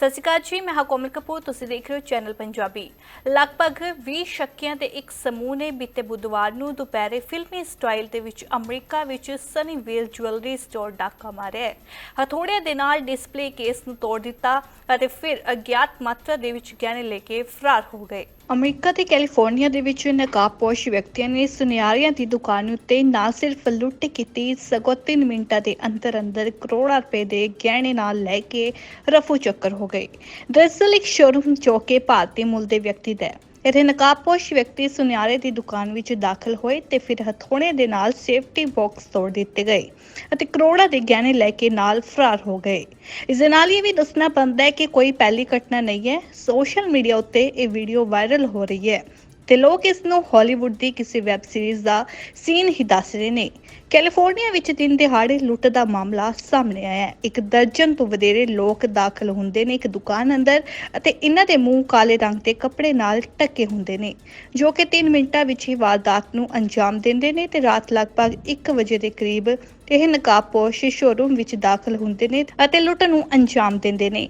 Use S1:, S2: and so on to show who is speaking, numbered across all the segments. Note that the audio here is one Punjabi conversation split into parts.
S1: ਸਤਿ ਸ਼੍ਰੀ ਅਕਾਲ ਜੀ, ਮੈਂ ਹਾਂ ਕੋਮਲ ਕਪੂਰ, ਤੁਸੀਂ ਦੇਖ ਰਹੇ ਹੋ ਚੈਨਲ ਪੰਜਾਬੀ ਲਗਭਗ 20 ਸ਼ੱਕੀਆਂ ਦੇ ਇੱਕ ਸਮੂਹ ਨੇ ਬੀਤੇ ਬੁੱਧਵਾਰ ਨੂੰ ਦੁਪਹਿਰੇ ਫਿਲਮੀ ਸਟਾਈਲ ਦੇ ਵਿੱਚ ਅਮਰੀਕਾ ਵਿੱਚ ਸਨੀ ਸਨੀਵੇਲ ਜੁਐਲਰੀ ਸਟੋਰ ਡਾਕਾ ਮਾਰਿਆ ਹੈ। ਹਥੌੜਿਆਂ ਦੇ ਨਾਲ ਡਿਸਪਲੇ ਕੇਸ ਨੂੰ ਤੋੜ ਦਿੱਤਾ ਅਤੇ ਫਿਰ ਅਗਿਆਤ ਮਾਤਰਾ ਦੇ ਵਿੱਚ ਗਹਿਣੇ ਲੈ ਕੇ ਫਰਾਰ ਹੋ ਗਏ ਅਮਰੀਕਾ ਤੇ ਕੈਲੀਫੋਰਨੀਆ ਦੇ ਵਿੱਚ ਨਕਾਬਪੋਸ਼ ਵਿਅਕਤੀਆਂ ਨੇ ਸੁਨਿਆਰਿਆਂ ਦੀ ਦੁਕਾਨ ਉੱਤੇ ਨਾ ਸਿਰਫ ਲੁੱਟ ਕੀਤੀ, ਸਗੋਂ 3 ਮਿੰਟਾਂ ਦੇ ਅੰਦਰ ਅੰਦਰ ਕਰੋੜਾਂ ਰੁਪਏ ਦੇ ਗਹਿਣੇ ਨਾਲ ਲੈ ਕੇ ਰਫੂ ਚੱਕਰ ਹੋ ਗਏ। ਦਰਅਸਲ ਇੱਕ ਸ਼ੋਰੂਮ ਚੌਕੇ ਭਾਰਤੀ ਮੂਲ ਦੇ ਵਿਅਕਤੀ ਦਾ ਇੱਥੇ ਨਕਾਬਪੋਸ਼ ਵਿਅਕਤੀ ਸੁਨਿਆਰੇ ਦੀ ਦੁਕਾਨ ਵਿੱਚ ਦਾਖਲ ਹੋਏ ਤੇ ਫਿਰ ਹਥੌੜੇ ਦੇ ਨਾਲ ਸੇਫਟੀ ਬਾਕਸ ਤੋੜ ਦਿੱਤੇ ਗਏ ਅਤੇ ਕਰੋੜਾਂ ਦੇ ਗਹਿਣੇ ਲੈ ਕੇ ਨਾਲ ਫਰਾਰ ਹੋ ਗਏ। ਇਸ ਦੇ ਨਾਲ ਇਹ ਵੀ ਦੱਸਣਾ ਪੈਂਦਾ ਹੈ ਕਿ ਕੋਈ ਪਹਿਲੀ ਘਟਨਾ ਨਹੀਂ ਹੈ। ਸੋਸ਼ਲ ਮੀਡੀਆ ਉੱਤੇ ਇਹ ਵੀਡੀਓ ਵਾਇਰਲ ਹੋ ਰਹੀ ਹੈ। ਤੇ ਲੋਕ ਇਸ ਨੂੰ ਹਾਲੀਵੁੱਡ ਦੀ ਕਿਸੇ ਵੈਬ ਸੀਰੀਜ਼ ਦਾ ਸੀਨ ਹੀ ਦੱਸ ਰਹੇ ਨੇ। ਕੈਲੀਫੋਰਨੀਆ ਵਿੱਚ ਦਿਨ ਦਿਹਾੜੇ ਲੁੱਟ ਦਾ ਮਾਮਲਾ ਸਾਹਮਣੇ ਆਇਆ ਹੈ। ਇੱਕ ਦਰਜਨ ਤੋਂ ਵਧੇਰੇ ਲੋਕ ਦਾਖਲ ਹੁੰਦੇ ਨੇ ਇੱਕ ਦੁਕਾਨ ਅੰਦਰ ਅਤੇ ਇਹਨਾਂ ਦੇ ਮੂੰਹ ਕਾਲੇ ਰੰਗ ਦੇ ਕੱਪੜੇ ਨਾਲ ਢੱਕੇ ਹੁੰਦੇ ਨੇ, ਜੋ ਕਿ 3 ਮਿੰਟਾਂ ਵਿੱਚ ਹੀ ਵਾਰਦਾਤ ਨੂੰ ਅੰਜਾਮ ਦਿੰਦੇ ਨੇ ਤੇ ਰਾਤ ਲਗਭਗ 1 ਵਜੇ ਦੇ ਕਰੀਬ ਇਹ ਨਕਾਬਪੋਸ਼ ਸ਼ੋਰੂਮ ਵਿੱਚ ਦਾਖਲ ਹੁੰਦੇ ਨੇ ਅਤੇ ਲੁੱਟ ਨੂੰ ਅੰਜਾਮ ਦਿੰਦੇ ਨੇ।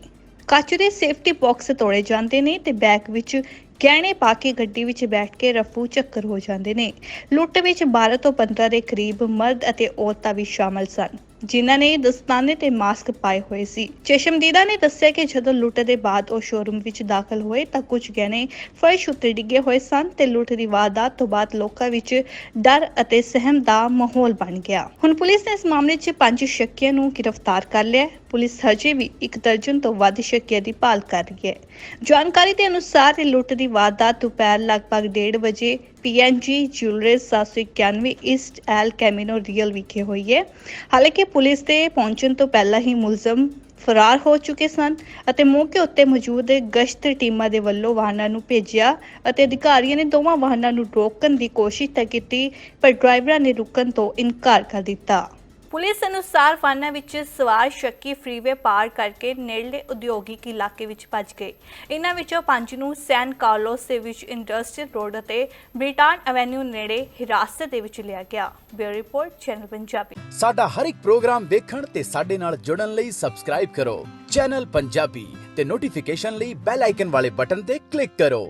S1: ਕੱਚ ਦੇ ਸੇਫਟੀ ਬਾਕਸ ਤੋੜੇ ਜਾਂਦੇ ਨੇ ਤੇ ਬੈਗ ਵਿੱਚ ਗਹਿਣੇ ਪਾ ਕੇ ਗੱਡੀ ਵਿੱਚ ਬੈਠ ਕੇ ਰਫੂ ਚੱਕਰ ਹੋ ਜਾਂਦੇ ਨੇ। ਲੁੱਟ ਵਿੱਚ 12 ਤੋਂ 15 ਦੇ ਕਰੀਬ ਮਰਦ ਅਤੇ ਔਰਤਾਂ ਵੀ ਸ਼ਾਮਲ ਸਨ। ਜਿਨ੍ਹਾਂ ਨੇ ਦਸਤਾਨੇ ਤੇ ਮਾਸਕ ਪਾਏ ਹੋਏ ਸੀ। ਚਸ਼ਮਦੀਦਾ ਨੇ ਦੱਸਿਆ ਕਿ ਜਦੋਂ ਲੁੱਟ ਦੇ ਬਾਅਦ ਉਹ ਸ਼ੋਰੂਮ ਵਿੱਚ ਦਾਖਲ ਹੋਏ ਤਾਂ ਕੁਝ ਗਹਿਣੇ ਫਰਸ਼ ਉੱਤੇ ਡਿੱਗੇ ਹੋਏ ਸਨ ਤੇ ਲੁੱਟ ਦੀ ਵਾਰਦਾਤ ਤੋਂ ਬਾਅਦ ਲੋਕਾਂ ਵਿੱਚ ਡਰ ਅਤੇ ਸਹਿਮ ਦਾ ਮਾਹੌਲ ਬਣ ਗਿਆ। ਹੁਣ ਪੁਲਿਸ ਨੇ ਇਸ ਮਾਮਲੇ 'ਚ ਪੰਜ ਸ਼ੱਕੀਆਂ ਨੂੰ ਗ੍ਰਿਫਤਾਰ ਕਰ ਲਿਆ ਪੁਲਿਸ ਹਜੇ ਵੀ ਇੱਕ ਦਰਜਨ ਤੋਂ ਵੱਧ ਸ਼ੱਕੀਆਂ ਦੀ ਭਾਲ ਕਰ ਰਹੀ ਹੈ। ਜਾਣਕਾਰੀ ਦੇ ਅਨੁਸਾਰ ਇਹ ਲੁੱਟ ਦੀ ਵਾਰਦਾਤ ਦੁਪਹਿਰ ਲਗਭਗ 1:30 ਵਜੇ PNG jewellers 791 east El Camino Real ਵਿਖੇ ਹੋਈ ਹੈ। ਹਾਲਾਂਕਿ ਪੁਲਿਸ ਦੇ ਪਹੁੰਚਣ ਤੋਂ ਪਹਿਲਾਂ ਹੀ ਮੁਲਜ਼ਮ ਫਰਾਰ ਹੋ ਚੁੱਕੇ ਸਨ ਅਤੇ ਮੌਕੇ ਉੱਤੇ ਮੌਜੂਦ ਗਸ਼ਤ ਟੀਮਾਂ ਦੇ ਵੱਲੋਂ ਵਾਹਨਾਂ ਨੂੰ ਭੇਜਿਆ ਅਤੇ ਅਧਿਕਾਰੀਆਂ ਨੇ ਦੋਵਾਂ ਵਾਹਨਾਂ ਨੂੰ ਰੋਕਣ ਦੀ ਕੋਸ਼ਿਸ਼ ਤਾਂ ਕੀਤੀ, ਪਰ ਡਰਾਈਵਰਾਂ ਨੇ ਰੁਕਣ ਤੋਂ ਇਨਕਾਰ ਕਰ ਦਿੱਤਾ। ਪੁਲਿਸ ਅਨੁਸਾਰ ਵਾਹਨਾਂ ਵਿੱਚ ਸਵਾਰ ਸ਼ੱਕੀ ਫਰੀਵੇ ਪਾਰ ਕਰਕੇ ਨੇੜਲੇ ਉਦਯੋਗਿਕ ਇਲਾਕੇ ਵਿੱਚ ਭੱਜ ਗਏ। ਇਹਨਾਂ ਵਿੱਚੋਂ ਪੰਜ ਨੂੰ ਸੈਨ ਕਾਰਲੋਸ ਦੇ ਵਿੱਚ ਇੰਡਸਟਰੀਅਲ ਰੋਡ ਅਤੇ ਬ੍ਰਿਟਾਨ ਐਵੇਨਿਊ ਨੇੜੇ ਹਿਰਾਸਤ ਦੇ ਵਿੱਚ ਲਿਆ ਗਿਆ। Bureau report, channel Punjabi.
S2: ਸਾਡਾ ਹਰ ਇੱਕ ਪ੍ਰੋਗਰਾਮ ਵੇਖਣ ਤੇ ਸਾਡੇ ਨਾਲ ਜੁੜਨ ਲਈ ਸਬਸਕ੍ਰਾਈਬ ਕਰੋ। ਚੈਨਲ ਪੰਜਾਬੀ ਤੇ ਨੋਟੀਫਿਕੇਸ਼ਨ ਲਈ ਬੈਲ ਆਈਕਨ ਵਾਲੇ ਬਟਨ ਤੇ ਕਲਿੱਕ ਕਰੋ।